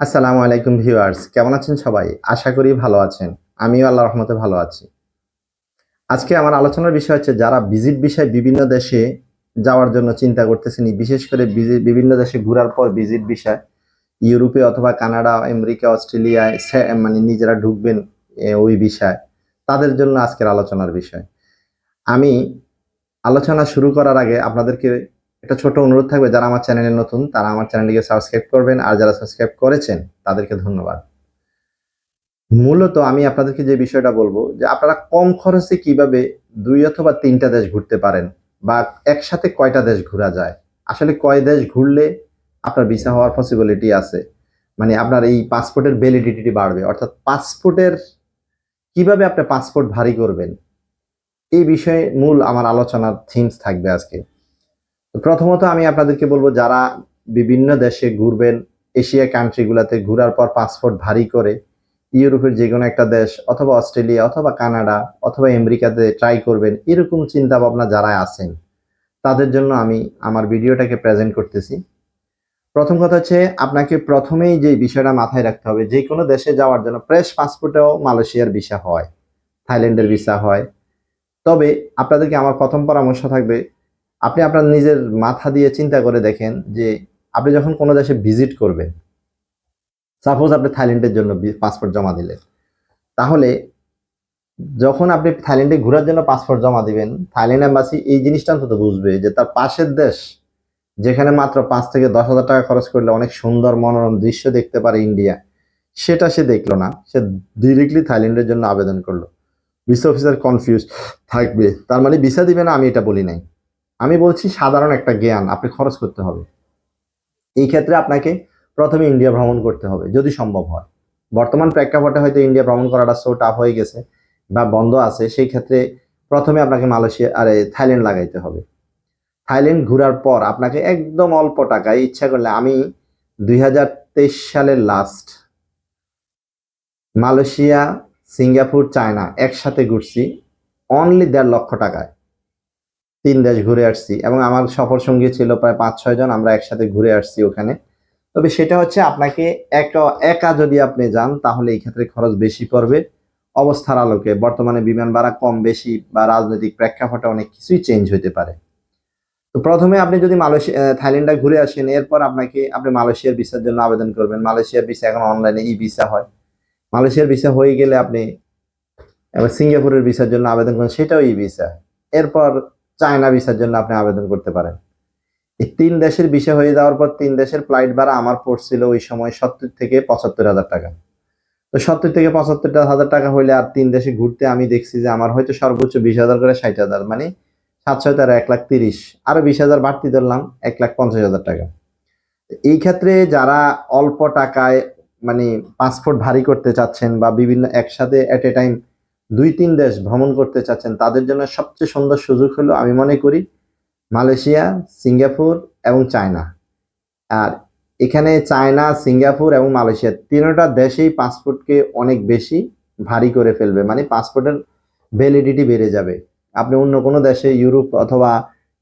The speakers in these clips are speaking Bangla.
আসসালামু আলাইকুম ভিউয়ার্স, কেমন আছেন সবাই? আশা করি ভালো আছেন। আমিও আল্লাহ রহমতে ভালো আছি। আজকে আমার আলোচনার বিষয় হচ্ছে যারা ভিজিট বিষয় বিভিন্ন দেশে যাওয়ার জন্য চিন্তা করতেছেন, বিশেষ করে বিভিন্ন দেশে ঘোরার পর ভিজিট বিষয়, ইউরোপে অথবা কানাডা, আমেরিকা অস্ট্রেলিয়ায় মানে নিজেরা ঢুকবেন ওই বিষয়। তাদের জন্য আজকের আলোচনার বিষয়। আমি আলোচনা শুরু করার আগে আপনাদেরকে একটা ছোট অনুরোধ থাকবে, যারা আমার চ্যানেলে নতুন, তারা আমার চ্যানেলটিকে সাবস্ক্রাইব করবেন, আর যারা সাবস্ক্রাইব করেছেন, তাদেরকে ধন্যবাদ। মূলত আমি আপনাদেরকে যে বিষয়টা বলব, যে আপনারা কম খরচে কীভাবে দুই অথবা তিনটা দেশ ঘুরতে পারেন, বা একসাথে কয়টা দেশ ঘোরা যায়? আসলে কয় দেশ ঘুরলে আপনার ভিসা হওয়ার পসিবিলিটি আছে? মানে আপনার এই পাসপোর্টের ভ্যালিডিটি বাড়বে। অর্থাৎ পাসপোর্টের কীভাবে আপনি পাসপোর্ট ভারী করবেন? এই বিষয়ে মূল আমার আলোচনার থিমস থাকবে আজকে। প্রথমত আমি আপনাদেরকে বলব, যারা বিভিন্ন দেশে ঘুরবেন, এশিয়া কান্ট্রিগুলোতে ঘোরার পর পাসপোর্ট ভারী করে, ইউরোপের যে কোনো একটা দেশ, অথবা অস্ট্রেলিয়া, অথবা কানাডা, অথবা আমেরিকাতে ট্রাই করবেন, এরকম চিন্তা ভাবনা যারা আছেন, তাদের জন্য আমি আমার ভিডিওটাকে প্রেজেন্ট করতেছি। প্রথম কথা হচ্ছে, আপনাকে প্রথমেই যে বিষয়টা মাথায় রাখতে হবে যে কোনো দেশে যাওয়ার জন্য ফ্রেশ পাসপোর্টেও মালয়েশিয়ার ভিসা হয়, থাইল্যান্ডের ভিসা হয়। তবে আপনাদেরকে আমার প্রথম পরামর্শ থাকবে আপনি আপনার নিজের মাথা দিয়ে চিন্তা করে দেখেন যে আপনি যখন কোনো দেশে ভিজিট করবেন সাপোজ আপনি থাইল্যান্ডের জন্য পাসপোর্ট জমা দিলেন, তাহলে যখন আপনি থাইল্যান্ডে ঘোরার জন্য পাসপোর্ট জমা দিবেন, থাইল্যান্ড এম্বাসি এই জিনিসটা অন্তত বুঝবে যে তার পাশের দেশ, যেখানে মাত্র পাঁচ থেকে দশ হাজার টাকা খরচ করলে অনেক সুন্দর মনোরম দৃশ্য দেখতে পারে ইন্ডিয়া, সেটা সে দেখল না, সে ডিরেক্টলি থাইল্যান্ডের জন্য আবেদন করল। ভিসা অফিসার কনফিউজ থাকবে, তার মানে ভিসা দিবে না, আমি এটা বলি নাই। আমি বলছি সাধারণ একটা জ্ঞান আপনি খরচ করতে হবে। এই ক্ষেত্রে আপনাকে প্রথমে ইন্ডিয়া ভ্রমণ করতে হবে, যদি সম্ভব হয়। বর্তমান প্রেক্ষাপটে হয়তো ইন্ডিয়া ভ্রমণ করাটা সো টাফ হয়ে গেছে বা বন্ধ আছে, সেই ক্ষেত্রে প্রথমে আপনাকে মালয়েশিয়া, আরে থাইল্যান্ড লাগাইতে হবে। থাইল্যান্ড ঘোরার পর আপনাকে একদম অল্প টাকায় ইচ্ছা করলে আমি দুই হাজার তেইশ সালের লাস্ট মালয়েশিয়া, সিঙ্গাপুর, চায়না একসাথে ঘুরছি অনলি দেড় লক্ষ টাকায়। তিন দেশ ঘুরে আসছি এবং আমার সফর সঙ্গী ছিল প্রায় পাঁচ, ছয় জন, আমরা একসাথে ঘুরে আসছি ওখানে। তবে সেটা হচ্ছে আপনাকে একা একা যদি আপনি যান, তাহলে এই ক্ষেত্রে খরচ বেশি পড়বে। অবস্থার আলোকে বর্তমানে বিমান ভাড়া কম বেশি বা রাজনৈতিক প্রেক্ষাপটে অনেক কিছুই চেঞ্জ হতে পারে। তো প্রথমে আপনি যদি মালয়েশিয়া থাইল্যান্ডে ঘুরে আসেন, এরপর আপনাকে, আপনি মালয়েশিয়ার ভিসার জন্য আবেদন করবেন। মালয়েশিয়ার ভিসা এখন অনলাইনে ই ভিসা হয়। মালয়েশিয়ার ভিসা হয়ে গেলে আপনি সিঙ্গাপুরের ভিসার জন্য আবেদন করেন, সেটাও ই ভিসা এরপর চায়না ভিসার জন্য আপনি আবেদন করতে পারেন। এই তিন দেশের ভিসা হয়ে যাওয়ার পর তিন দেশের ফ্লাইট ভাড়া আমার পড়ছিল ওই সময় সত্তর থেকে পঁচাত্তর হাজার টাকা। তো সত্তর থেকে পঁচাত্তর হাজার টাকা হইলে আর তিন দেশে ঘুরতে আমি দেখছি যে আমার হয়তো সর্বোচ্চ বিশ হাজার করে ষাট হাজার মানে সাত ছয় তার, এক লাখ তিরিশ। আরও বিশ হাজার বাড়তি ধরলাম, এক লাখ পঞ্চাশ হাজার টাকা। এই ক্ষেত্রে যারা অল্প টাকায় মানে পাসপোর্ট ভারী করতে চাচ্ছেন বা বিভিন্ন একসাথে অ্যাট এ টাইম দুই, তিন দেশ ভ্রমণ করতে চাচ্ছেন, তাদের জন্য সবচেয়ে সুন্দর সুযোগ হলো, আমি মনে করি, মালয়েশিয়া, সিঙ্গাপুর এবং চায়না। আর এখানে চায়না, সিঙ্গাপুর এবং মালয়েশিয়া তিনটা দেশেই পাসপোর্টকে অনেক বেশি ভারী করে ফেলবে মানে পাসপোর্টের ভ্যালিডিটি বেড়ে যাবে। আপনি অন্য কোনো দেশে, ইউরোপ অথবা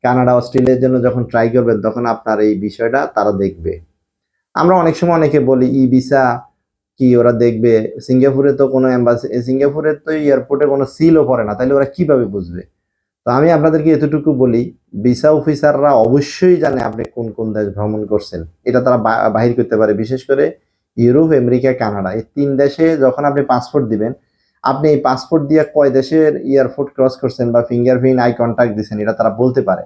কানাডা, অস্ট্রেলিয়ার জন্য যখন ট্রাই করবেন, তখন আপনার এই বিষয়টা তারা দেখবে। আমরা অনেক সময় অনেকে বলি ই ভিসা কি ওরা দেখবে? সিঙ্গাপুরে তো কোনো এম্বাসি সিঙ্গাপুরের তো এয়ারপোর্টে কোনো সিলও পড়ে না, তাহলে ওরা কীভাবে বুঝবে? তো আমি আপনাদেরকে এতটুকু বলি ভিসা অফিসাররা অবশ্যই জানে আপনি কোন কোন দেশ ভ্রমণ করছেন। এটা তারা বাহির করতে পারে, বিশেষ করে ইউরোপ, আমেরিকা, কানাডা। এই তিন দেশে যখন আপনি পাসপোর্ট দিবেন, আপনি এই পাসপোর্ট দিয়ে কয় দেশের এয়ারপোর্ট ক্রস করছেন বা ফিঙ্গারপ্রিন্ট আই কন্ট্যাক্ট দিচ্ছেন এটা তারা বলতে পারে।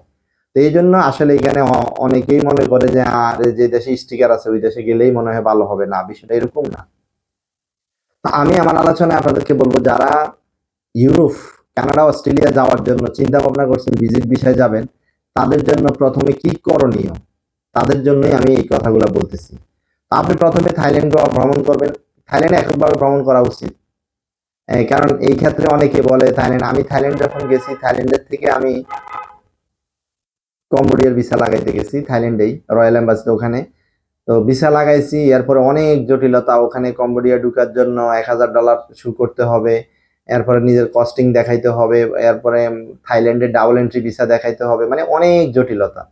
তো এই জন্য আসলে এখানে অনেকেই মনে করে যে, আর, যে দেশে স্টিকার আছে, ওই দেশে গেলেই মনে হয় ভালো হবে। না, বিষয়টা এরকম না। আমি আমার আলোচনায় আপনাদেরকে বলব, যারা ইউরোপ, কানাডা, অস্ট্রেলিয়া যাওয়ার জন্য চিন্তা ভাবনা করছেন, ভিজিট বিষয়ে যাবেন, তাদের জন্য প্রথমে কি করণীয়? তাদের জন্যই আমি এই কথাগুলো বলতেছি। আপনি প্রথমে থাইল্যান্ড ভ্রমণ করবেন। থাইল্যান্ডে এককভাবে ভ্রমণ করা উচিত। কারণ এই ক্ষেত্রে অনেকে বলে, থাইল্যান্ড, আমি থাইল্যান্ড যখন গেছি, থাইল্যান্ডের থেকে আমি কম্বোডিয়ার ভিসা লাগাইতে গেছি, থাইল্যান্ডেই, রয়্যাল এম্বাসিতে ওখানে। তো ভিসা লাগাইছি, এরপরে অনেক জটিলতা, ওখানে কম্বোডিয়া ঢুকার জন্য এক হাজার ডলার শু করতে হবে, এরপরে নিজের কস্টিং দেখাইতে হবে, এরপরে থাইল্যান্ডে ডাবল এন্ট্রি ভিসা দেখাইতে হবে মানে অনেক জটিলতা।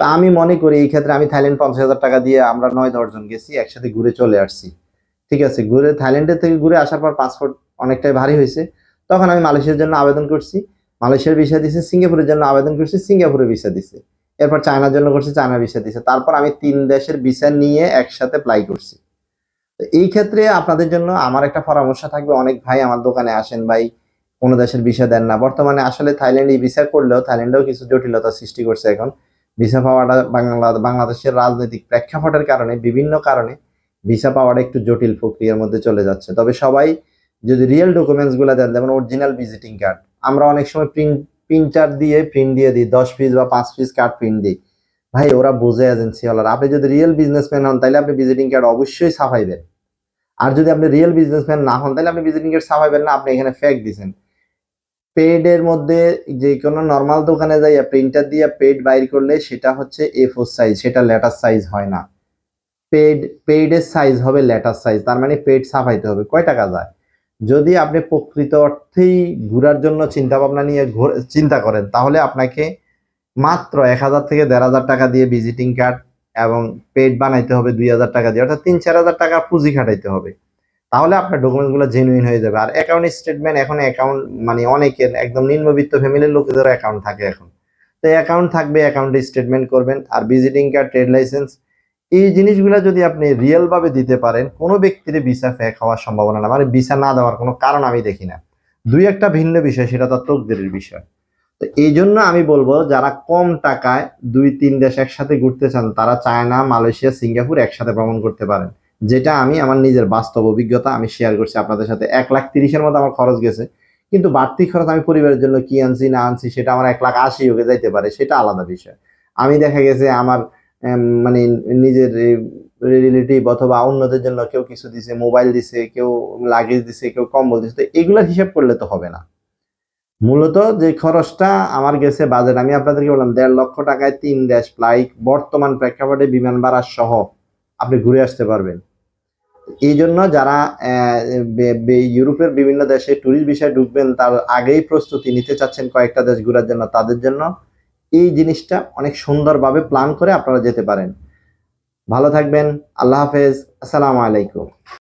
তা আমি মনে করি এই ক্ষেত্রে আমি থাইল্যান্ড পঞ্চাশ হাজার টাকা দিয়ে আমরা নয় দশজন গেছি, একসাথে ঘুরে চলে আসছি। ঠিক আছে, ঘুরে থাইল্যান্ডের থেকে ঘুরে আসার পর পাসপোর্ট অনেকটাই ভারী হয়েছে। তখন আমি মালয়েশিয়ার জন্য আবেদন করছি, মালয়েশিয়ার ভিসা দিছে, সিঙ্গাপুরের জন্য আবেদন করছি সিঙ্গাপুরে ভিসা দিছে। এরপর চায়নার জন্য করছি, চায়না ভিসা দিছে। তারপর আমি তিন দেশের ভিসা নিয়ে একসাথে অ্যাপ্লাই করছি। তো এই ক্ষেত্রে আপনাদের জন্য আমার একটা পরামর্শ থাকবে। অনেক ভাই আমার দোকানে আসেন, ভাই, কোনো দেশের ভিসা দেন না। বর্তমানে আসলে থাইল্যান্ড এই ভিসা করলেও, থাইল্যান্ডেও কিছু জটিলতা সৃষ্টি করছে এখন। ভিসা পাওয়াটা বাংলা বাংলাদেশের রাজনৈতিক প্রেক্ষাপটের কারণে, বিভিন্ন কারণে ভিসা পাওয়াটা একটু জটিল প্রক্রিয়ার মধ্যে চলে যাচ্ছে। তবে সবাই যদি রিয়েল ডকুমেন্টসগুলো দেন, যেমন অরিজিনাল ভিজিটিং কার্ড আমরা অনেক সময় প্রিন্ট প্রিন্টার দিয়ে প্রিন্ট দিয়ে দিই, দশ পিস বা পাঁচ পিস কার্ড প্রিন্ট দিই। ভাই, ওরা বোঝে এজেন্সি ওলার আপনি যদি রিয়েল বিজনেসম্যান হন তাহলে আপনি ভিজিটিং কার্ড অবশ্যই ছাপাইবেন। আর যদি আপনি রিয়েল বিজনেসম্যান না হন তাহলে আপনি ভিজিটিং কার্ড ছাপাইবেন না, আপনি এখানে ফেক দিছেন। পেডের মধ্যে যে কোনো নর্মাল দোকানে যাইয়া প্রিন্টার দিয়ে পেড বাইর করলে সেটা হচ্ছে এ ফোর সাইজ সেটা লেটার সাইজ হয় না। পেড পেডের সাইজ হবে লেটার সাইজ তার মানে পেড ছাপাইতে হবে। কয় টাকা যায়? যদি আপনি প্রকৃত অর্থেই ঘোরার জন্য চিন্তা ভাবনা নিয়ে চিন্তা করেন, তাহলে আপনাকে মাত্র এক হাজার থেকে দেড় হাজার টাকা দিয়ে ভিজিটিং কার্ড এবং পেড বানাইতে হবে দুই হাজার টাকা দিয়ে, অর্থাৎ তিন চার হাজার টাকা পুঁজি খাটাইতে হবে। তাহলে আপনার ডকুমেন্টগুলো জেনুইন হয়ে যাবে। আর অ্যাকাউন্ট স্টেটমেন্ট এখন অ্যাকাউন্ট মানে অনেকের একদম নিম্নবিত্ত ফ্যামিলির লোকেদের অ্যাকাউন্ট থাকে এখন। তো অ্যাকাউন্ট থাকবে অ্যাকাউন্টে স্টেটমেন্ট করবেন। আর ভিজিটিং কার্ড ট্রেড লাইসেন্স এই জিনিসগুলো যদি আপনি রিয়েল ভাবে দিতে পারেন, কোনো ব্যক্তির ভিসা ফেক হওয়ার সম্ভাবনা না মানে ভিসা না দেওয়ার কোনো কারণ আমি দেখি না। দুই একটা ভিন্ন বিষয়, সেটা তো তকদিরের বিষয়। তো এই জন্য আমি বলব, যারা কম টাকায় দুই, তিন দেশ একসাথে ঘুরতে চান, তারা চায়না, মালয়েশিয়া, সিঙ্গাপুর একসাথে ভ্রমণ করতে পারেন। যেটা আমি, আমার নিজের বাস্তব অভিজ্ঞতা আমি শেয়ার করছি আপনাদের সাথে। এক লাখ তিরিশের মতো আমার খরচ গেছে। কিন্তু বাড়তি খরচ আমি পরিবারের জন্য কি আনছি, না আনছি, সেটা আমার এক লাখ আশি হয়ে যাইতে পারে, সেটা আলাদা বিষয়। আমি দেখা গেছে আমার মানে নিজের রিলেটিভ অথবা অন্যদের জন্য কেউ কিছু দিছে মোবাইল দিছে, কেউ লাগেজ দিছে, কেউ কম্বল দিছে, তো এগুলার হিসাব করলে তো হবে না। মূলত যে খরচটা আমার গেছে বাজেট আমি আপনাদেরকে বললাম, দেড় লক্ষ টাকায় তিন দেশ ফ্লাইট বর্তমান প্রেক্ষাপটে বিমান ভাড়া সহ আপনি ঘুরে আসতে পারবেন। এই জন্য যারা ইউরোপের বিভিন্ন দেশে ট্যুরিস্ট বিষয়ে ঢুকবেন, তার আগেই প্রস্তুতি নিতে চাচ্ছেন কয়েকটা দেশ ঘোরার জন্য, তাদের জন্য এই জিনিসটা অনেক সুন্দরভাবে প্ল্যান করে আপনারা যেতে পারেন। ভালো থাকবেন, আল্লাহ হাফেজ, আসসালামু আলাইকুম।